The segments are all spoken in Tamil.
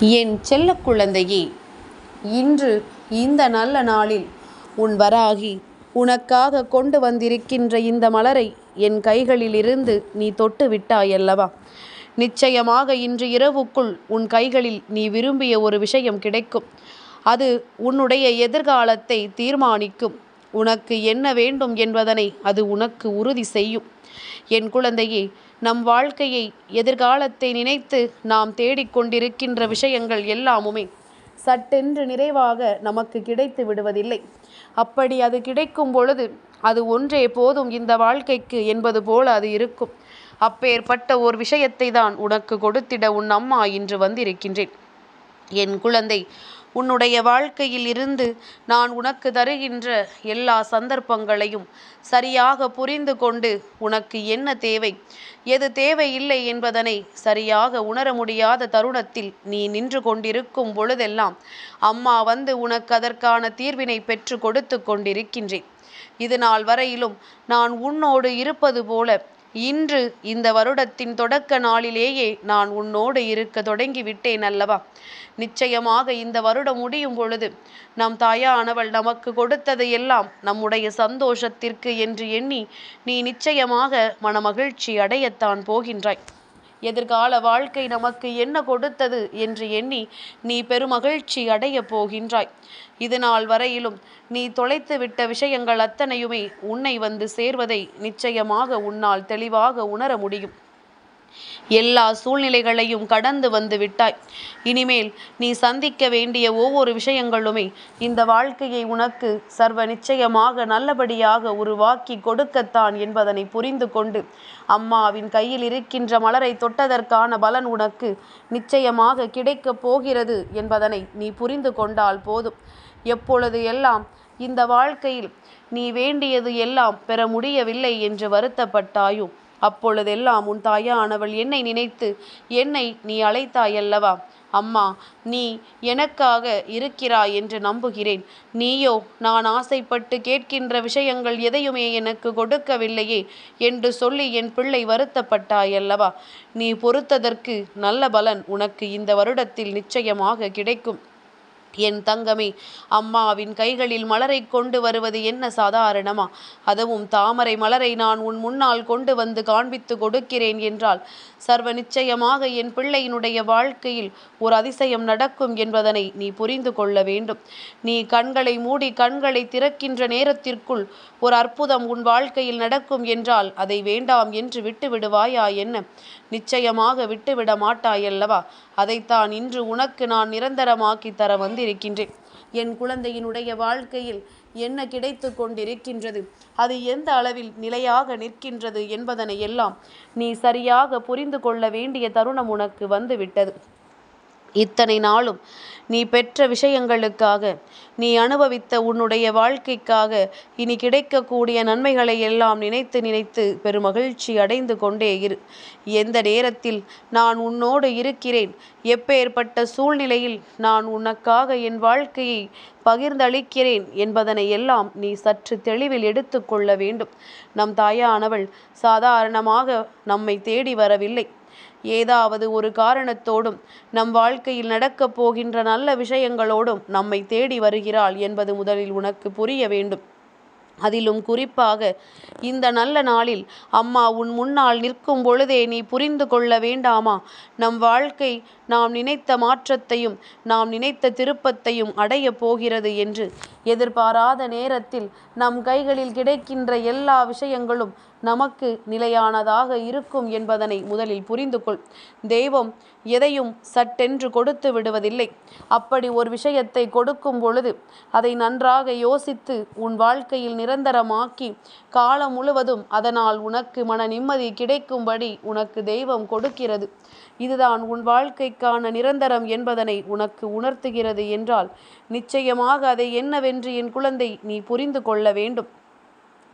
என் செல்ல குழந்தையே இன்று இந்த நல்ல நாளில் உன் வராகி உனக்காக கொண்டு வந்திருக்கின்ற இந்த மலரை என் கைகளிலிருந்து நீ தொட்டு விட்டாயல்லவா? நிச்சயமாக இன்று இரவுக்குள் உன் கைகளில் நீ விரும்பிய ஒரு விஷயம் கிடைக்கும். அது உன்னுடைய எதிர்காலத்தை தீர்மானிக்கும். உனக்கு என்ன வேண்டும் என்பதனை அது உனக்கு உறுதி செய்யும். என் குழந்தையே நம் வாழ்க்கையை எதிர்காலத்தை நினைத்து நாம் தேடிக்கொண்டிருக்கின்ற விஷயங்கள் எல்லாமுமே சட்டென்று நிறைவாக நமக்கு கிடைத்து விடுவதில்லை. அப்படி அது கிடைக்கும் பொழுது அது ஒன்றே போதும் இந்த வாழ்க்கைக்கு என்பது போல அது இருக்கும். அப்பேற்பட்ட ஒரு விஷயத்தை தான் உனக்கு கொடுத்திட உன் அம்மா இன்று வந்திருக்கின்றேன். என் குழந்தை உன்னுடைய வாழ்க்கையில் இருந்து நான் உனக்கு தருகின்ற எல்லா சந்தர்ப்பங்களையும் சரியாக புரிந்து கொண்டு உனக்கு என்ன தேவை? எது தேவையில்லை என்பதனை சரியாக உணர முடியாத தருணத்தில் நீ நின்று கொண்டிருக்கும் பொழுதெல்லாம் அம்மா வந்து உனக்கு அதற்கான தீர்வினை பெற்று கொடுத்து கொண்டிருக்கின்றேன். இது நாள் வரையிலும் நான் உன்னோடு இருப்பது போல இன்று இந்த வருடத்தின் தொடக்க நாளிலேயே நான் உன்னோடு இருக்க தொடங்கிவிட்டேன் அல்லவா? நிச்சயமாக இந்த வருடம் முடியும் பொழுது நம் தாயானவள் நமக்கு கொடுத்தது எல்லாம் நம்முடைய சந்தோஷத்திற்கு என்று எண்ணி நீ நிச்சயமாக மனமகிழ்ச்சி அடையத்தான் போகின்றாய். எதிர்கால வாழ்க்கை நமக்கு என்ன கொடுத்தது என்று எண்ணி நீ பெருமகிழ்ச்சி அடையப் போகின்றாய். இதுநாள் வரையிலும் நீ தொலைத்து விட்ட விஷயங்கள் அத்தனையுமே உன்னை வந்து சேர்வதை நிச்சயமாக உன்னால் தெளிவாக உணர முடியும். எல்லா சூழ்நிலைகளையும் கடந்து வந்து விட்டாய். இனிமேல் நீ சந்திக்க வேண்டிய ஒவ்வொரு விஷயங்களுமே இந்த வாழ்க்கையை உனக்கு சர்வ நிச்சயமாக நல்லபடியாக உருவாக்கி கொடுக்கத்தான் என்பதனை புரிந்து கொண்டு அம்மாவின் கையில் இருக்கின்ற மலரை தொட்டதற்கான பலன் உனக்கு நிச்சயமாக கிடைக்கப் போகிறது என்பதனை நீ புரிந்து கொண்டால் போதும். எப்பொழுது எல்லாம் இந்த வாழ்க்கையில் நீ வேண்டியது எல்லாம் பெற முடியவில்லை என்று வருத்தப்பட்டாயும் அப்பொழுதெல்லாம் உன் தாயானவள் என்னை நினைத்து என்னை நீ அழைத்தாயல்லவா அம்மா நீ எனக்காக இருக்கிறாய் என்று நம்புகிறேன். நீயோ நான் ஆசைப்பட்டு கேட்கின்ற விஷயங்கள் எதையுமே எனக்கு கொடுக்கவில்லையே என்று சொல்லி என் பிள்ளை வருத்தப்பட்டாயல்லவா நீ பொறுத்ததற்கு நல்ல பலன் உனக்கு இந்த வருடத்தில் நிச்சயமாக கிடைக்கும். என் தங்கமே அம்மாவின் கைகளில் மலரை கொண்டு வருவது என்ன சாதாரணமா? அதுவும் தாமரை மலரை நான் உன் முன்னால் கொண்டு வந்து காண்பித்து கொடுக்கிறேன் என்றால் சர்வ நிச்சயமாக என் பிள்ளையினுடைய வாழ்க்கையில் ஒரு அதிசயம் நடக்கும் என்பதனை நீ புரிந்து கொள்ள வேண்டும். நீ கண்களை மூடி கண்களை திறக்கின்ற நேரத்திற்குள் ஒரு அற்புதம் உன் வாழ்க்கையில் நடக்கும் என்றால் அதை வேண்டாம் என்று விட்டு விடுவாயா என்ன? நிச்சயமாக விட்டுவிட மாட்டாயல்லவா? அதைத்தான் இன்று உனக்கு நான் நிரந்தரமாக்கி தர கொண்டிருக்கின்றேன். என் குழந்தையினுடைய வாழ்க்கையில் என்ன கிடைத்து கொண்டிருக்கின்றது? அது எந்த அளவில் நிலையாக நிற்கின்றது என்பதனை எல்லாம் நீ சரியாக புரிந்து கொள்ள வேண்டிய தருணம் உனக்கு வந்துவிட்டது. இத்தனை நாளும் நீ பெற்ற விஷயங்களுக்காக நீ அனுபவித்த உன்னுடைய வாழ்க்கைக்காக இனி கிடைக்கக்கூடிய நன்மைகளை எல்லாம் நினைத்து நினைத்து பெருமகிழ்ச்சி அடைந்து கொண்டே இரு. எந்த நேரத்தில் நான் உன்னோடு இருக்கிறேன் எப்பேற்பட்ட சூழ்நிலையில் நான் உனக்காக என் வாழ்க்கையை பகிர்ந்தளிக்கிறேன் என்பதனை எல்லாம் நீ சற்று தெளிவில் எடுத்துக்கொள்ள வேண்டும். நம் தாயானவள் சாதாரணமாக நம்மை தேடி வரவில்லை. ஏதாவது ஒரு காரணத்தோடும் நம் வாழ்க்கையில் நடக்கப் போகின்ற நல்ல விஷயங்களோடும் நம்மை தேடி வருகிறாள் என்பது முதலில் உனக்கு புரிய வேண்டும். அதிலும் குறிப்பாக இந்த நல்ல நாளில் அம்மா உன் முன்னால் நிற்கும் பொழுதே நீ புரிந்து கொள்ள வேண்டாமா? நம் வாழ்க்கை நாம் நினைத்த மாற்றத்தையும் நாம் நினைத்த திருப்பத்தையும் அடையப் போகிறது என்று எதிர்பாராத நேரத்தில் நம் கைகளில் கிடைக்கின்ற எல்லா விஷயங்களும் நமக்கு நிலையானதாக இருக்கும் என்பதனை முதலில் புரிந்து கொள் தெய்வம் எதையும் சட்டென்று கொடுத்து விடுவதில்லை. அப்படி ஒரு விஷயத்தை கொடுக்கும் பொழுது அதை நன்றாக யோசித்து உன் வாழ்க்கையில் நிரந்தரமாக்கி காலம் முழுவதும் அதனால் உனக்கு மன நிம்மதி கிடைக்கும்படி உனக்கு தெய்வம் கொடுக்கிறது. இதுதான் உன் வாழ்க்கைக்கான நிரந்தரம் என்பதனை உனக்கு உணர்த்துகிறது என்றால் நிச்சயமாக அதை என்னவென்று என் குழந்தை நீ புரிந்து கொள்ள வேண்டும்.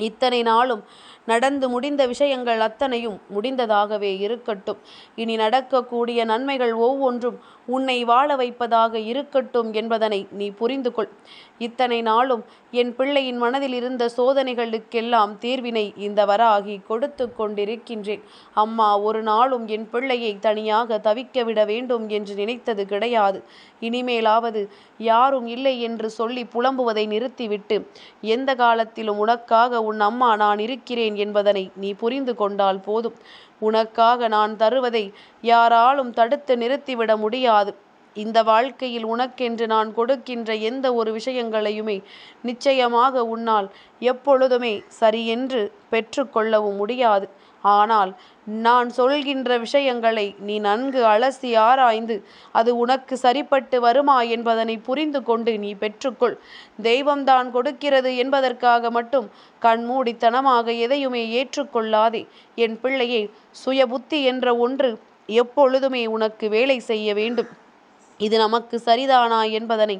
இத்தனை நாளும் நடந்து முடிந்த விஷயங்கள் அத்தனையும் முடிந்ததாகவே இருக்கட்டும். இனி நடக்கக்கூடிய நன்மைகள் ஒவ்வொன்றும் உன்னை வாழ வைப்பதாக இருக்கட்டும் என்பதனை நீ புரிந்து கொள் இத்தனை நாளும் என் பிள்ளையின் மனதில் இருந்த சோதனைகளுக்கெல்லாம் தீர்வினை இந்த வராகி கொடுத்து கொண்டிருக்கின்றேன். அம்மா ஒரு நாளும் என் பிள்ளையை தனியாக தவிக்க விட வேண்டும் என்று நினைத்தது கிடையாது. இனிமேலாவது யாரும் இல்லை என்று சொல்லி புலம்புவதை நிறுத்திவிட்டு எந்த காலத்திலும் உனக்காக உன் அம்மா நான் இருக்கிறேன் என்பதனை நீ புரிந்து கொண்டால் போதும். உனக்காக நான் தருவதை யாராலும் தடுத்து நிறுத்திவிட முடியாது. இந்த வாழ்க்கையில் உனக்கென்று நான் கொடுக்கின்ற எந்த ஒரு விஷயங்களையுமே நிச்சயமாக உன்னால் எப்பொழுதுமே சரியென்று பெற்றுக்கொள்ளவும் முடியாது. ஆனால் நான் சொல்கின்ற விஷயங்களை நீ நன்கு அலசி ஆராய்ந்து அது உனக்கு சரிப்பட்டு வருமா என்பதனை புரிந்து கொண்டு நீ பெற்றுக்கொள். தெய்வம்தான் கொடுக்கிறது என்பதற்காக மட்டும் கண்மூடித்தனமாக எதையுமே ஏற்றுக்கொள்ளாதே. என் பிள்ளையே சுய புத்தி என்ற ஒன்று எப்பொழுதுமே உனக்கு வேலை செய்ய வேண்டும். இது நமக்கு சரிதானா என்பதனை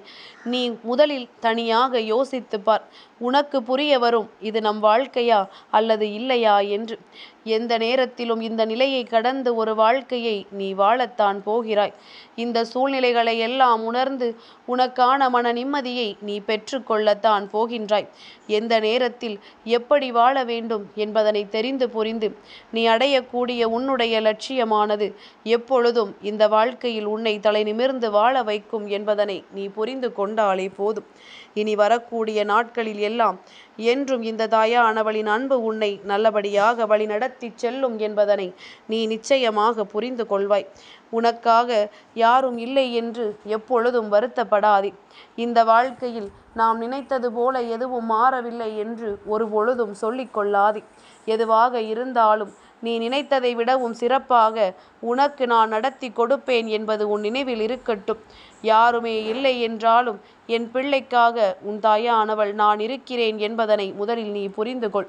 நீ முதலில் தனியாக யோசித்து பார். உனக்கு புரிய வரும். இது நம் வாழ்க்கையா அல்லது இல்லையா என்று. எந்த நேரத்திலும் இந்த நிலையை கடந்து ஒரு வாழ்க்கையை நீ வாழத்தான் போகிறாய். இந்த சூழ்நிலைகளை எல்லாம் உணர்ந்து உனக்கான மன நிம்மதியை நீ பெற்றுக்கொள்ளத்தான் போகின்றாய். எந்த நேரத்தில் எப்படி வாழ வேண்டும் என்பதனை தெரிந்து புரிந்து நீ அடையக்கூடிய உன்னுடைய லட்சியமானது எப்பொழுதும் இந்த வாழ்க்கையில் உன்னை தலை நிமிர்ந்து வாழ வைக்கும் என்பதனை நீ புரிந்து கொண்டாலே போதும். இனி வரக்கூடிய நாட்களில் எல்லாம். என்றும் இந்த தாயானவளின் அன்பு உன்னை நல்லபடியாக வழிநடத்தி செல்லும் என்பதனை நீ நிச்சயமாக புரிந்து கொள்வாய். உனக்காக யாரும் இல்லை என்று எப்பொழுதும் வருத்தப்படாதே. இந்த வாழ்க்கையில் நாம் நினைத்தது போல எதுவும் மாறவில்லை என்று ஒரு பொழுதும் சொல்லிக்கொள்ளாதே எதுவாக இருந்தாலும் நீ நினைத்ததை விடவும் சிறப்பாக உனக்கு நான் நடத்தி கொடுப்பேன் என்பது உன் நினைவில் இருக்கட்டும். யாருமே இல்லை என்றாலும் என் பிள்ளைக்காக உன் தாயானவள் நான் இருக்கிறேன் என்பதனை முதலில் நீ புரிந்து கொள்.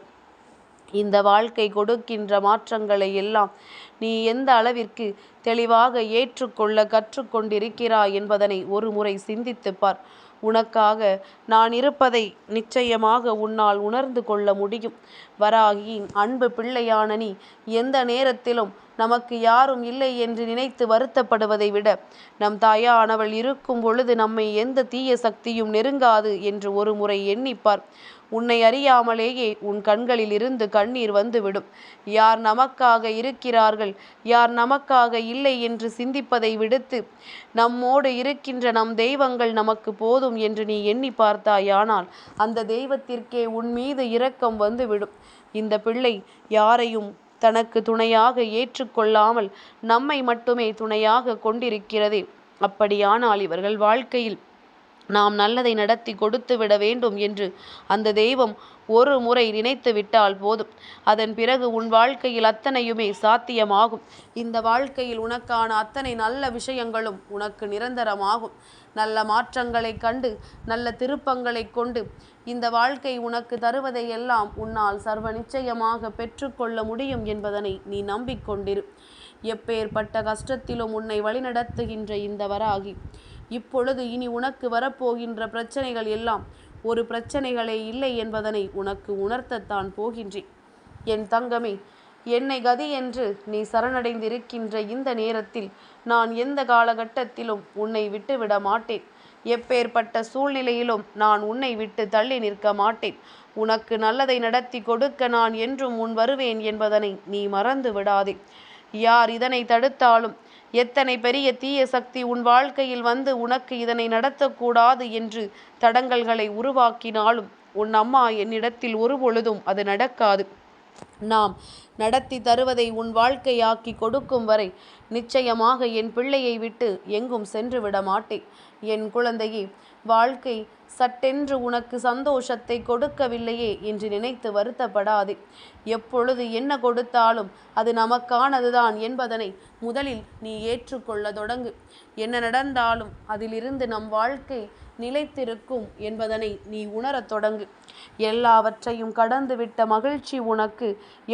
இந்த வாழ்க்கை கொடுக்கின்ற மாற்றங்களை எல்லாம் நீ எந்த அளவிற்கு தெளிவாக ஏற்றுக்கொள்ள கற்றுக்கொண்டிருக்கிறாய் என்பதனை ஒரு முறை சிந்தித்துப் பார். உனக்காக நான் இருப்பதை நிச்சயமாக உன்னால் உணர்ந்து கொள்ள முடியும். வராகி அன்பு பிள்ளையான நீ எந்த நேரத்திலும் நமக்கு யாரும் இல்லை என்று நினைத்து வருத்தப்படுவதை விட நம் தாயானவள் இருக்கும் பொழுது நம்மை எந்த தீய சக்தியும் நெருங்காது என்று ஒரு முறை எண்ணிப்பார். உன்னை அறியாமலேயே உன் கண்களில் இருந்து கண்ணீர் வந்துவிடும். யார் நமக்காக இருக்கிறார்கள் யார் நமக்காக இல்லை என்று சிந்திப்பதை விடுத்து நம்மோடு இருக்கின்ற நம் தெய்வங்கள் நமக்கு போதும் என்று நீ எண்ணி பார்த்தாயானால் அந்த தெய்வத்திற்கே உன் மீது இரக்கம் வந்துவிடும். இந்த பிள்ளை யாரையும் தனக்கு துணையாக ஏற்றுக்கொள்ளாமல் நம்மை மட்டுமே துணையாக கொண்டிருக்கிறதே. அப்படியானால் இவர்கள் வாழ்க்கையில் நாம் நல்லதை நடத்தி கொடுத்து விட வேண்டும் என்று அந்த தெய்வம் ஒரு முறை நினைத்து விட்டால் போதும். அதன் பிறகு உன் வாழ்க்கையில் அத்தனையுமே சாத்தியமாகும். இந்த வாழ்க்கையில் உனக்கான அத்தனை நல்ல விஷயங்களும் உனக்கு நிரந்தரமாகும். நல்ல மாற்றங்களை கண்டு நல்ல திருப்பங்களை கொண்டு இந்த வாழ்க்கை உனக்கு தருவதை எல்லாம் உன்னால் சர்வ நிச்சயமாக பெற்றுக்கொள்ள முடியும் என்பதனை நீ நம்பிக்கொண்டிரு. எப்பேற்பட்ட கஷ்டத்திலும் உன்னை வழிநடத்துகின்ற இந்த வராகி இப்பொழுது இனி உனக்கு வரப்போகின்ற பிரச்சனைகள் எல்லாம் ஒரு பிரச்சனைகளே இல்லை என்பதனை உனக்கு உணர்த்தத்தான் போகின்றேன். என் தங்கமே என்னை கதி என்று நீ சரணடைந்திருக்கின்ற இந்த நேரத்தில் நான் எந்த காலகட்டத்திலும் உன்னை விட்டுவிட மாட்டேன். எப்பேற்பட்ட சூழ்நிலையிலும் நான் உன்னை விட்டு தள்ளி நிற்க மாட்டேன். உனக்கு நல்லதை நடத்தி கொடுக்க நான் என்றும் முன் வருவேன் என்பதனை நீ மறந்து விடாதே. யார் இதனை தடுத்தாலும் எத்தனை பெரிய தீய சக்தி உன் வாழ்க்கையில் வந்து உனக்கு இதனை நடத்தக்கூடாது என்று தடங்கல்களை உருவாக்கினாலும் உன் அம்மா என்னிடத்தில் ஒரு பொழுதும் அது நடக்காது. நாம் நடத்தி தருவதை உன் வாழ்க்கையாக்கி கொடுக்கும் வரை நிச்சயமாக என் பிள்ளையை விட்டு எங்கும் சென்று விட மாட்டேன். என் குழந்தையே வாழ்க்கை சட்டென்று உனக்கு சந்தோஷத்தை கொடுக்கவில்லையே என்று நினைத்து வருத்தப்படாதே. எப்பொழுது என்ன கொடுத்தாலும் அது நமக்கானதுதான் என்பதனை முதலில் நீ ஏற்றுக்கொள்ள தொடங்கு. என்ன நடந்தாலும் அதிலிருந்து நம் வாழ்க்கை நிலைத்திருக்கும் என்பதனை நீ உணரத் தொடங்கு. எல்லாவற்றையும் கடந்துவிட்ட மகிழ்ச்சி உனக்கு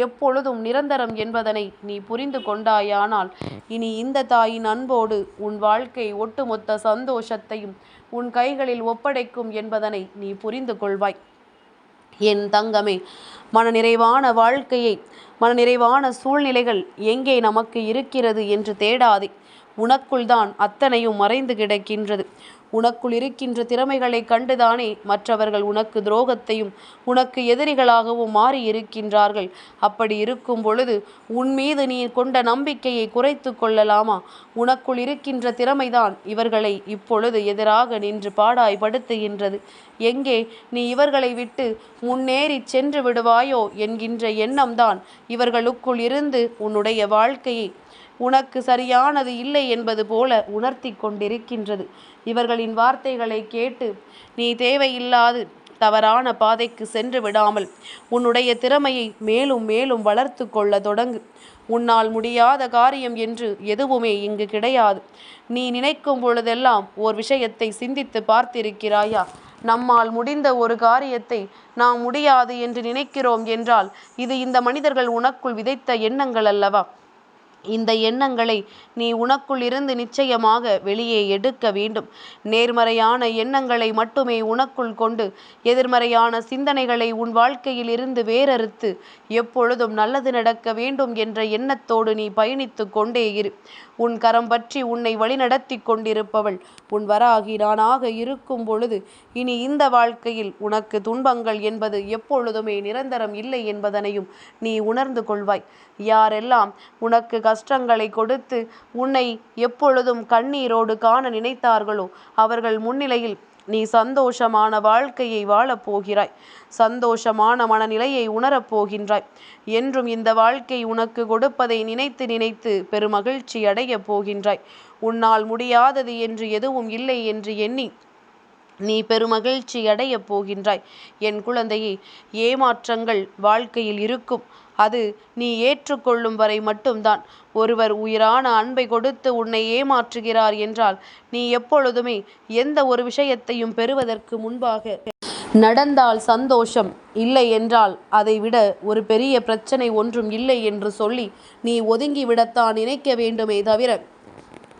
எப்பொழுதும் நிரந்தரம் என்பதனை நீ புரிந்து கொண்டாயானால் இனி இந்த தாயின் அன்போடு உன் வாழ்க்கை ஒட்டுமொத்த சந்தோஷத்தையும் உன் கைகளில் ஒப்படைக்கும் என்பதனை நீ புரிந்து கொள்வாய். என் தங்கமே மனநிறைவான வாழ்க்கையை மனநிறைவான சூழ்நிலைகள் எங்கே நமக்கு இருக்கிறது என்று தேடாதே. உனக்குள் தான் அத்தனையும் மறைந்து கிடக்கின்றது. உனக்குள் இருக்கின்ற திறமைகளை கண்டுதானே மற்றவர்கள் உனக்கு துரோகத்தையும் உனக்கு எதிரிகளாகவும் மாறி இருக்கின்றார்கள் அப்படி இருக்கும் பொழுது உன் மீது நீ கொண்ட நம்பிக்கையை குறைத்து கொள்ளலாமா? உனக்குள் இருக்கின்ற திறமைதான் இவர்களை இப்பொழுது எதிராக நின்று பாடாய்படுத்துகின்றது. எங்கே நீ இவர்களை விட்டு முன்னேறி சென்று விடுவாயோ என்கின்ற எண்ணம்தான் இவர்களுக்குள் இருந்து உன்னுடைய வாழ்க்கையை உனக்கு சரியானது இல்லை என்பது போல உணர்த்தி கொண்டிருக்கின்றது. இவர்களின் வார்த்தைகளை கேட்டு நீ தேவையில்லாது தவறான பாதைக்கு சென்று விடாமல் உன்னுடைய திறமையை மேலும் மேலும் வளர்த்து கொள்ள தொடங்கு. உன்னால் முடியாத காரியம் என்று எதுவுமே இங்கு கிடையாது. நீ நினைக்கும் பொழுதெல்லாம் ஓர் விஷயத்தை சிந்தித்து பார்த்திருக்கிறாயா? நம்மால் முடிந்த ஒரு காரியத்தை நாம் முடியாது என்று நினைக்கிறோம் என்றால் இது இந்த மனிதர்கள் உனக்குள் விதைத்த எண்ணங்கள் அல்லவா? இந்த எண்ணங்களை நீ உனக்குள் இருந்து நிச்சயமாக வெளியே எடுக்க வேண்டும். நேர்மறையான எண்ணங்களை மட்டுமே உனக்குள் கொண்டு எதிர்மறையான சிந்தனைகளை உன் வாழ்க்கையில் இருந்து வேறறுத்து எப்பொழுதும் நல்லது நடக்க வேண்டும் என்ற எண்ணத்தோடு நீ பயணித்து கொண்டே இரு. உன் கரம் பற்றி உன்னை வழிநடத்தி கொண்டிருப்பவள் உன் வராகி நானாக இருக்கும் பொழுது இனி இந்த வாழ்க்கையில் உனக்கு துன்பங்கள் என்பது எப்பொழுதுமே நிரந்தரம் இல்லை என்பதனையும் நீ உணர்ந்து கொள்வாய். யாரெல்லாம் உனக்கு கஷ்டங்களை கொடுத்து உன்னை எப்பொழுதும் கண்ணீரோடு காண நினைத்தார்களோ அவர்கள் முன்னிலையில் நீ சந்தோஷமான வாழ்க்கையை வாழப் போகிறாய். சந்தோஷமான மனநிலையை உணரப் போகின்றாய். என்றும் இந்த வாழ்க்கை உனக்கு கொடுப்பதை நினைத்து நினைத்து பெருமகிழ்ச்சி அடையப் போகின்றாய். உன்னால் முடியாதது என்று எதுவும் இல்லை என்று எண்ணி நீ பெருமகிழ்ச்சி அடையப் போகின்றாய். என் குழந்தையே ஏமாற்றங்கள் வாழ்க்கையில் இருக்கும். அது நீ ஏற்றுக்கொள்ளும் வரை மட்டும்தான். ஒருவர் உயிரான அன்பை கொடுத்து உன்னை ஏமாற்றுகிறார் என்றால் நீ எப்பொழுதுமே எந்த ஒரு விஷயத்தையும் பெறுவதற்கு முன்பாக நடந்தால் சந்தோஷம் இல்லை என்றால் அதைவிட ஒரு பெரிய பிரச்சனை ஒன்றும் இல்லை என்று சொல்லி நீ ஒதுங்கிவிடத்தான் நினைக்க வேண்டுமே தவிர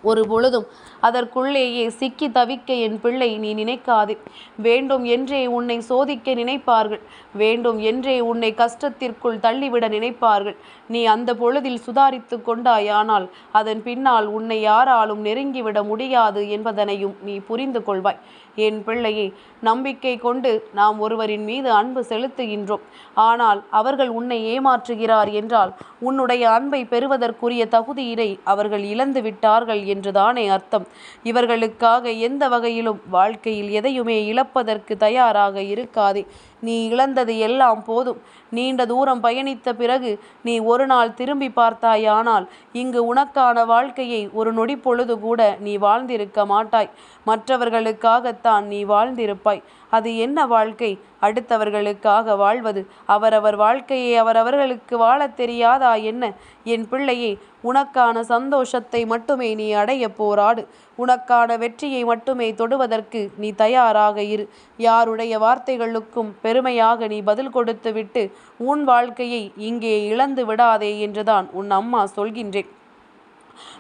ஒரு பொழுதும் அதற்குள்ளேயே சிக்கி தவிக்க என் பிள்ளை நீ நினைக்காதே. வேண்டும் என்றே உன்னை சோதிக்க நினைப்பார்கள். வேண்டும் என்றே உன்னை கஷ்டத்திற்குள் தள்ளிவிட நினைப்பார்கள். நீ அந்த பொழுதில் சுதாரித்து கொண்டாயானால் அதன் பின்னால் உன்னை யாராலும் நெருங்கிவிட முடியாது என்பதனையும் நீ புரிந்து கொள்வாய். என் பிள்ளையே நம்பிக்கை கொண்டு நாம் ஒருவரின் மீது அன்பு செலுத்துகின்றோம். ஆனால் அவர்கள் உன்னை ஏமாற்றுகிறார் என்றால் உன்னுடைய அன்பை பெறுவதற்குரிய தகுதியினை அவர்கள் இழந்து விட்டார்கள் என்றுதானே அர்த்தம். இவர்களுக்காக எந்த வகையிலும் வாழ்க்கையில் எதையுமே இழப்பதற்கு தயாராக இருக்காதே. நீ இழந்தது எல்லாம் போதும். நீண்ட தூரம் பயணித்த பிறகு நீ ஒரு நாள் திரும்பி பார்த்தாயானால் இங்கு உனக்கான வாழ்க்கையை ஒரு நொடி பொழுது கூட நீ வாழ்ந்திருக்க மாட்டாய். மற்றவர்களுக்காகத்தான் நீ வாழ்ந்திருப்பாய். அது என்ன வாழ்க்கை? அடுத்தவர்களுக்காக வாழ்வது. அவரவர் வாழ்க்கையை அவரவர்களுக்கு வாழத் தெரியாதா என்ன? என் பிள்ளையே உனக்கான சந்தோஷத்தை மட்டுமே நீ அடைய போராடு. உனக்கான வெற்றியை மட்டுமே தொடுவதற்கு நீ தயாராக இரு. யாருடைய வார்த்தைகளுக்கும் பெருமையாக நீ பதில் கொடுத்துவிட்டு உன் வாழ்க்கையை இங்கே இழந்து விடாதே என்றுதான் உன் அம்மா சொல்கின்றேன்.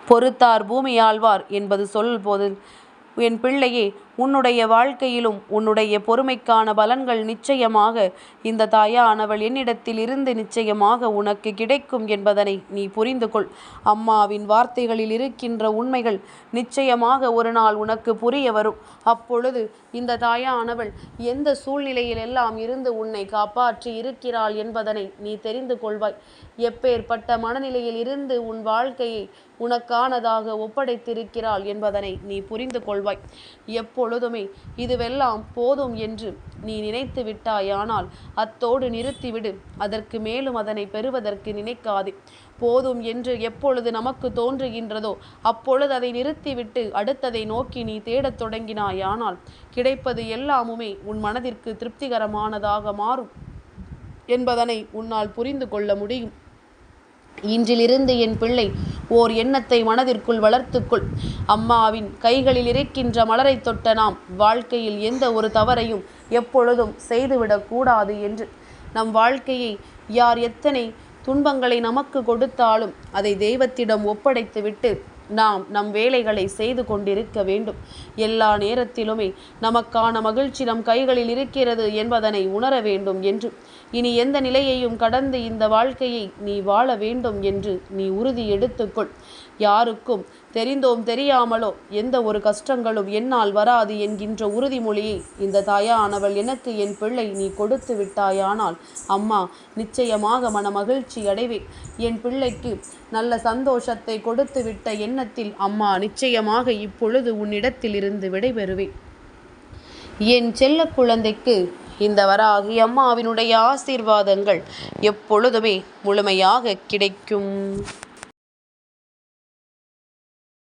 பொறுத்தார் பூமியாழ்வார் என்பது சொல் போது என் பிள்ளையே உன்னுடைய வாழ்க்கையிலும் உன்னுடைய பொறுமைக்கான பலன்கள் நிச்சயமாக இந்த தாயானவள் என்னிடத்தில் இருந்து நிச்சயமாக உனக்கு கிடைக்கும் என்பதனை நீ புரிந்து கொள். அம்மாவின் வார்த்தைகளில் இருக்கின்ற உண்மைகள் நிச்சயமாக ஒரு நாள் உனக்கு புரிய வரும். அப்பொழுது இந்த தாயானவள் எந்த சூழ்நிலையில் எல்லாம் இருந்து உன்னை காப்பாற்றி இருக்கிறாள் என்பதனை நீ தெரிந்து கொள்வாய். எப்பேற்பட்ட மனநிலையில் இருந்து உன் வாழ்க்கையை உனக்கானதாக ஒப்படைத்திருக்கிறாள் என்பதனை நீ புரிந்து கொள்வாய். எப்போ எப்பொழுதுமே இதுவெல்லாம் போதும் என்று நீ நினைத்து விட்டாயானால் அத்தோடு நிறுத்திவிடு. அதற்கு மேலும் அதனை பெறுவதற்கு நினைக்காதே. போதும் என்று எப்பொழுது நமக்கு தோன்றுகின்றதோ அப்பொழுது அதை நிறுத்திவிட்டு அடுத்ததை நோக்கி நீ தேடத் தொடங்கினாயானால் கிடைப்பது எல்லாமுமே உன் மனதிற்கு திருப்திகரமானதாக மாறும் என்பதனை உன்னால் புரிந்து கொள்ள முடியும். இன்றிலிருந்து என் பிள்ளை ஓர் எண்ணத்தை மனதிற்குள் வளர்த்துக்கொள். அம்மாவின் கைகளில் இருக்கின்ற மலரை தொட்ட நாம் வாழ்க்கையில் எந்த ஒரு தவறையும் எப்பொழுதும் செய்துவிடக்கூடாது என்று. நம் வாழ்க்கையை யார் எத்தனை துன்பங்களை நமக்கு கொடுத்தாலும் அதை தெய்வத்திடம் ஒப்படைத்துவிட்டு நாம் நம் வேலைகளை செய்து கொண்டிருக்க வேண்டும். எல்லா நேரத்திலுமே நமக்கான மகிழ்ச்சி நம் கைகளில் இருக்கிறது என்பதனை உணர வேண்டும் என்று. இனி எந்த நிலையையும் கடந்து இந்த வாழ்க்கையை நீ வாழ வேண்டும் என்று நீ உறுதி எடுத்துக்கொள். யாருக்கும் தெரிந்தோம் தெரியாமலோ எந்த ஒரு கஷ்டங்களும் என்னால் வராது என்கின்ற உறுதிமொழியை இந்த தாயானவள் எனக்கு என் பிள்ளை நீ கொடுத்து விட்டாயானால் அம்மா நிச்சயமாக மன மகிழ்ச்சி அடைவேன். என் பிள்ளைக்கு நல்ல சந்தோஷத்தை கொடுத்து விட்ட எண்ணத்தில் அம்மா நிச்சயமாக இப்பொழுது உன்னிடத்திலிருந்து விடைபெறுவேன். என் செல்ல குழந்தைக்கு இந்த வராகி அம்மாவினுடைய ஆசீர்வாதங்கள் எப்பொழுதுமே முழுமையாக கிடைக்கும்.